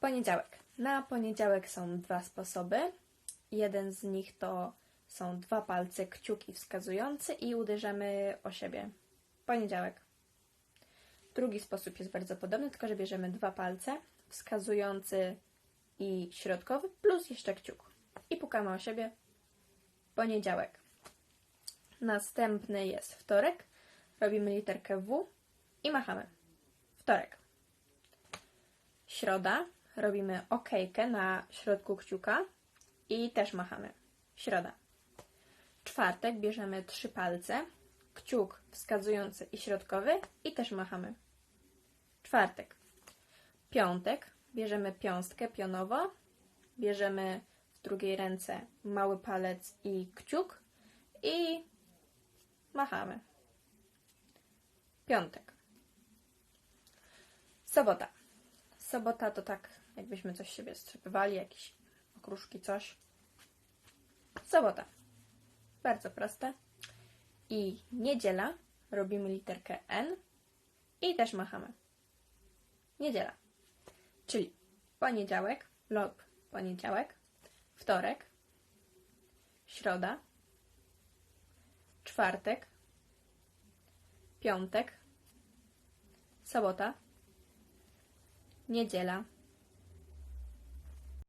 Poniedziałek. Na poniedziałek są dwa sposoby. Jeden z nich to są dwa palce, kciuki wskazujące i uderzamy o siebie. Poniedziałek. Drugi sposób jest bardzo podobny, tylko że bierzemy dwa palce, wskazujący i środkowy, plus jeszcze kciuk. I pukamy o siebie. Poniedziałek. Następny jest wtorek. Robimy literkę W i machamy. Wtorek. Środa. Robimy okejkę na środku kciuka i też machamy. Środa. Czwartek bierzemy trzy palce, kciuk wskazujący i środkowy i też machamy. Czwartek. Piątek. Bierzemy piąstkę pionowo. Bierzemy w drugiej ręce mały palec i kciuk i machamy. Piątek. Sobota. Sobota to tak, jakbyśmy coś siebie strzepywali, jakieś okruszki, coś. Sobota. Bardzo proste. I niedziela robimy literkę N i też machamy. Niedziela. Czyli poniedziałek lub poniedziałek, wtorek, środa, czwartek, piątek, sobota, niedziela,